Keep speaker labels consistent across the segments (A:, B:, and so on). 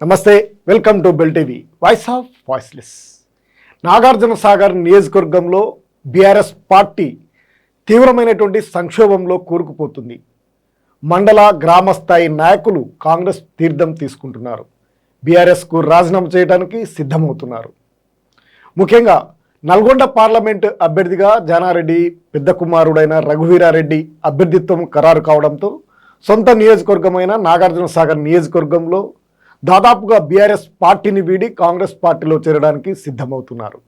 A: Namaste welcome to bell TV. Voice of voiceless Nagarjuna Sagar నియోజకవర్గంలో BRS party తీవ్రమైనటువంటి సంక్షోభంలో కూరుకుపోతుంది. మండల గ్రామ స్థాయి నాయకులు కాంగ్రెస్ తీర్థం తీసుకుంటున్నారు. బీఆర్ఎస్కు రాజీనామా చేయడానికి సిద్ధమవుతున్నారు. ముఖ్యంగా నల్గొండ పార్లమెంట్ అభ్యర్థిగా జానారెడ్డి పెద్ద కుమారుడైన రఘువీరారెడ్డి అభ్యర్థిత్వం ఖరారు కావడంతో సొంత నియోజకవర్గమైన నాగార్జున సాగర్ నియోజకవర్గంలో దాదాపుగా బీఆర్ఎస్ పార్టీని వీడి కాంగ్రెస్ పార్టీలో చేరడానికి సిద్ధమవుతున్నారు.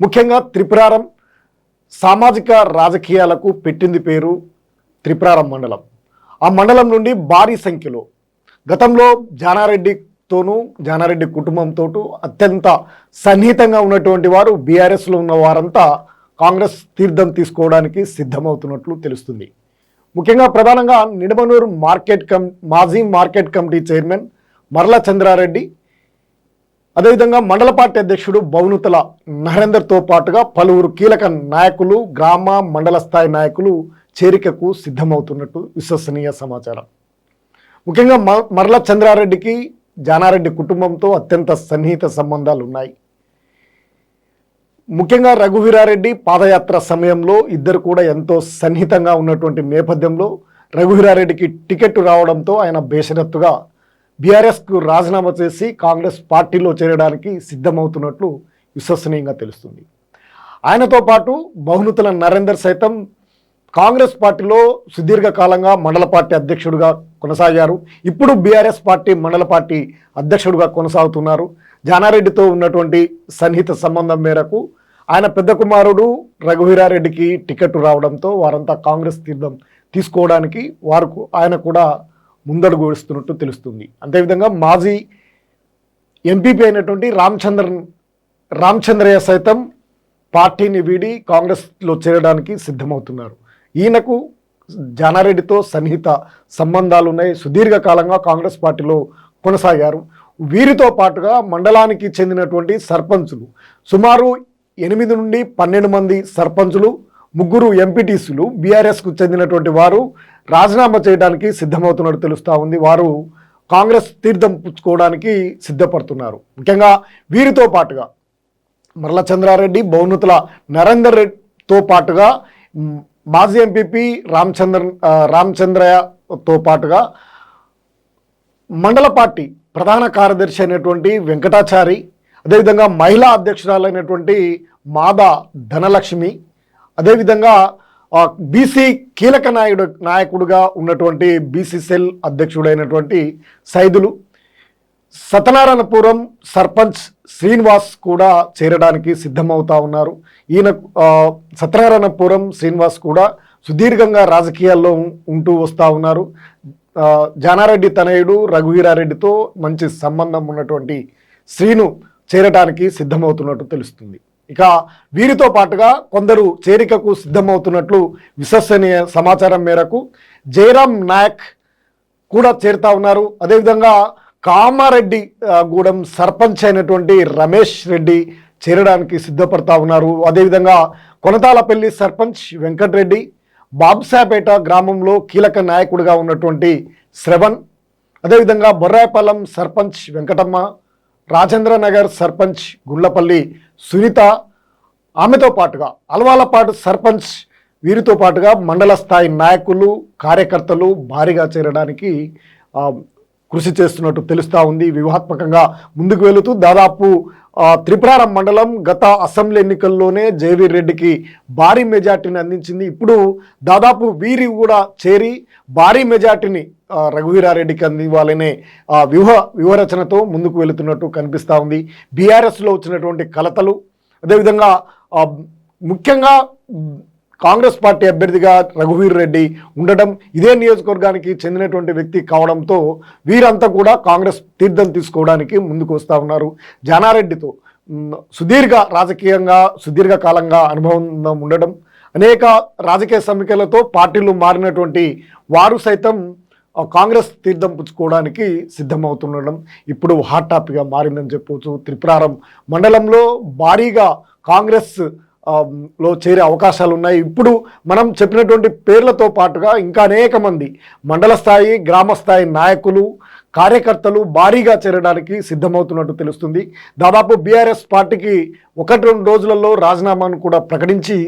A: ముఖ్యంగా త్రిపురారం సామాజిక రాజకీయాలకు పెట్టింది పేరు త్రిపురారం మండలం. ఆ మండలం నుండి భారీ సంఖ్యలో గతంలో జానారెడ్డితోనూ జానారెడ్డి కుటుంబంతో అత్యంత సన్నిహితంగా ఉన్నటువంటి వారు బీఆర్ఎస్లో ఉన్న వారంతా కాంగ్రెస్ తీర్థం తీసుకోవడానికి సిద్ధమవుతున్నట్లు తెలుస్తుంది. ముఖ్యంగా ప్రధానంగా నిడమనూరు మార్కెట్ కమ్ మాజీ మార్కెట్ కమిటీ చైర్మన్ మరల చంద్రారెడ్డి అదేవిధంగా మండల పార్టీ అధ్యక్షుడు బౌనుతల నరేందర్తో పాటుగా పలువురు కీలక నాయకులు గ్రామ మండల స్థాయి నాయకులు చేరికకు సిద్ధమవుతున్నట్టు విశ్వసనీయ సమాచారం. ముఖ్యంగా మ మరల చంద్రారెడ్డికి జానారెడ్డి కుటుంబంతో అత్యంత సన్నిహిత సంబంధాలు ఉన్నాయి ముఖ్యంగా రఘువీరారెడ్డి పాదయాత్ర సమయంలో ఇద్దరు కూడా ఎంతో సన్నిహితంగా ఉన్నటువంటి నేపథ్యంలో రఘువీరారెడ్డికి టికెట్ రావడంతో ఆయన బేషరత్తుగా బీఆర్ఎస్కు రాజీనామా చేసి కాంగ్రెస్ పార్టీలో చేరడానికి సిద్ధమవుతున్నట్లు విశ్వసనీయంగా తెలుస్తుంది. ఆయనతో పాటు బహునుతుల నరేందర్ సైతం కాంగ్రెస్ పార్టీలో సుదీర్ఘకాలంగా మండల పార్టీ అధ్యక్షుడిగా కొనసాగారు. ఇప్పుడు బీఆర్ఎస్ పార్టీ మండల పార్టీ అధ్యక్షుడిగా కొనసాగుతున్నారు. జానారెడ్డితో ఉన్నటువంటి సన్నిహిత సంబంధం మేరకు ఆయన పెద్ద కుమారుడు రఘువీరారెడ్డికి టికెట్ రావడంతో వారంతా కాంగ్రెస్ తీర్థం తీసుకోవడానికి వారు ఆయన కూడా ముందడుగు వేస్తున్నట్టు తెలుస్తుంది. అంతేవిధంగా మాజీ ఎంపీపీ అయినటువంటి రామచంద్రన్ రామచంద్రయ్య సైతం పార్టీని వీడి కాంగ్రెస్లో చేరడానికి సిద్ధమవుతున్నారు. ఈయనకు జానారెడ్డితో సన్నిహిత సంబంధాలు ఉన్నాయి సుదీర్ఘకాలంగా కాంగ్రెస్ పార్టీలో కొనసాగారు. వీరితో పాటుగా మండలానికి చెందినటువంటి సర్పంచులు సుమారు ఎనిమిది నుండి పన్నెండు మంది సర్పంచులు ముగ్గురు ఎంపీటీసీలు బీఆర్ఎస్కు చెందినటువంటి వారు రాజీనామా చేయడానికి సిద్ధమవుతున్నట్టు తెలుస్తూ ఉంది. వారు కాంగ్రెస్ తీర్థం పుచ్చుకోవడానికి సిద్ధపడుతున్నారు. ముఖ్యంగా వీరితో పాటుగా మరల చంద్రారెడ్డి బౌనుతుల నరేందర్ రెడ్డితో పాటుగా మాజీ ఎంపీపీ రామచంద్ర రామచంద్రయ్యతో పాటుగా మండల పార్టీ ప్రధాన కార్యదర్శి అయినటువంటి వెంకటాచారి అదేవిధంగా మహిళా అధ్యక్షురాలైనటువంటి మాదా ధనలక్ష్మి అదేవిధంగా బీసీ కీలక నాయుడు నాయకుడుగా ఉన్నటువంటి బీసీ సెల్ అధ్యక్షుడైనటువంటి సైదులు సత్యనారాయణపురం సర్పంచ్ శ్రీనివాస్ కూడా చేరడానికి సిద్ధమవుతా ఉన్నారు. ఈయన సత్యనారాయణపురం శ్రీనివాస్ కూడా సుదీర్ఘంగా రాజకీయాల్లో ఉంటూ వస్తూ ఉన్నారు. జానారెడ్డి తనయుడు రఘువీరారెడ్డితో మంచి సంబంధం ఉన్నటువంటి శ్రీను చేరటానికి సిద్ధమవుతున్నట్టు తెలుస్తుంది. ఇక వీరితో పాటుగా కొందరు చేరికకు సిద్ధమవుతున్నట్లు విశ్వసనీయ సమాచారం మేరకు జయరాం నాయక్ కూడా చేరుతా ఉన్నారు. అదేవిధంగా కామారెడ్డి గూడెం సర్పంచ్ అయినటువంటి రమేష్ రెడ్డి చేరడానికి సిద్ధపడతా ఉన్నారు. అదేవిధంగా కొనతాలపల్లి సర్పంచ్ వెంకటరెడ్డి బాబ్సాపేట గ్రామంలో కీలక నాయకుడిగా ఉన్నటువంటి శ్రవణ్ అదేవిధంగా బొర్రాయపాలెం సర్పంచ్ వెంకటమ్మ రాజేంద్ర నగర్ సర్పంచ్ గుండ్లపల్లి సునీత ఆమెతో పాటుగా అలవాలపాటు సర్పంచ్ వీరితో పాటుగా మండల స్థాయి నాయకులు కార్యకర్తలు భారీగా చేరడానికి కృషి చేస్తున్నట్టు తెలుస్తూ ఉంది. వ్యూహాత్మకంగా ముందుకు వెళుతూ దాదాపు త్రిపురారం మండలం గత అసెంబ్లీ ఎన్నికల్లోనే జయవీర్ రెడ్డికి భారీ మెజార్టీని అందించింది. ఇప్పుడు దాదాపు వీరి కూడా చేరి భారీ మెజార్టీని రఘువీరారెడ్డి కంది వాళ్ళనే ఆ, వ్యూహ వ్యూహరచనతో ముందుకు వెళుతున్నట్టు కనిపిస్తూ ఉంది. బీఆర్ఎస్లో వచ్చినటువంటి కలతలు అదేవిధంగా ముఖ్యంగా కాంగ్రెస్ పార్టీ అభ్యర్థిగా రఘువీర్ రెడ్డి ఉండడం ఇదే నియోజకవర్గానికి చెందినటువంటి వ్యక్తి కావడంతో వీరంతా కూడా కాంగ్రెస్ తీర్థం తీసుకోవడానికి ముందుకు వస్తూ ఉన్నారు. జానారెడ్డితో సుదీర్ఘ రాజకీయంగా సుదీర్ఘ కాలంగా అనుభవం ఉండడం అనేక రాజకీయ సమీక్షలతో పార్టీలు మారినటువంటి వారు సైతం కాంగ్రెస్ తీర్థం పుచ్చుకోవడానికి సిద్ధమవుతుండడం ఇప్పుడు హాట్ టాపిక్గా మారిందని చెప్పవచ్చు. త్రిపురారం మండలంలో భారీగా కాంగ్రెస్లో చేరే అవకాశాలు ఉన్నాయి ఇప్పుడు మనం చెప్పినటువంటి పేర్లతో పాటుగా ఇంకా అనేక మంది మండల స్థాయి గ్రామ స్థాయి నాయకులు కార్యకర్తలు భారీగా చేరడానికి సిద్ధమవుతున్నట్టు తెలుస్తుంది. దాదాపు బీఆర్ఎస్ పార్టీకి ఒకటి రెండు రోజులలో రాజీనామాను కూడా ప్రకటించి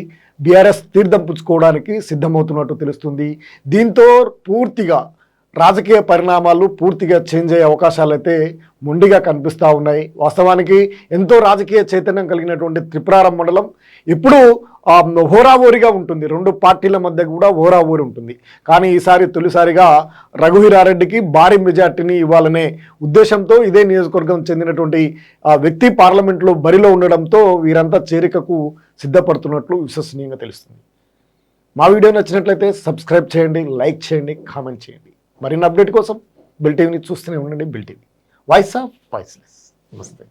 A: బీఆర్ఎస్ తీర్థం పుచ్చుకోవడానికి సిద్ధమవుతున్నట్టు తెలుస్తుంది. దీంతో పూర్తిగా రాజకీయ పరిణామాలు పూర్తిగా చేంజ్ అయ్యే అవకాశాలు అయితే మొండిగా కనిపిస్తూ ఉన్నాయి. వాస్తవానికి ఎంతో రాజకీయ చైతన్యం కలిగినటువంటి త్రిపురారం మండలం ఇప్పుడు హోరావోరిగా ఉంటుంది. రెండు పార్టీల మధ్య కూడా హోరావోరి ఉంటుంది. కానీ ఈసారి తొలిసారిగా రఘువీరారెడ్డికి భారీ మెజార్టీని ఇవ్వాలనే ఉద్దేశంతో ఇదే నియోజకవర్గం చెందినటువంటి వ్యక్తి పార్లమెంట్లో బరిలో ఉండడంతో వీరంతా చేరికకు సిద్ధపడుతున్నట్లు విశ్వసనీయంగా తెలుస్తుంది. మా వీడియో నచ్చినట్లయితే సబ్స్క్రైబ్ చేయండి లైక్ చేయండి కామెంట్ చేయండి. మరిన్ని అప్డేట్ కోసం బిల్టీవీని చూస్తూనే ఉండండి. బిల్టీవీ వాయిస్ ఆఫ్ వాయిస్లెస్ నమస్తే.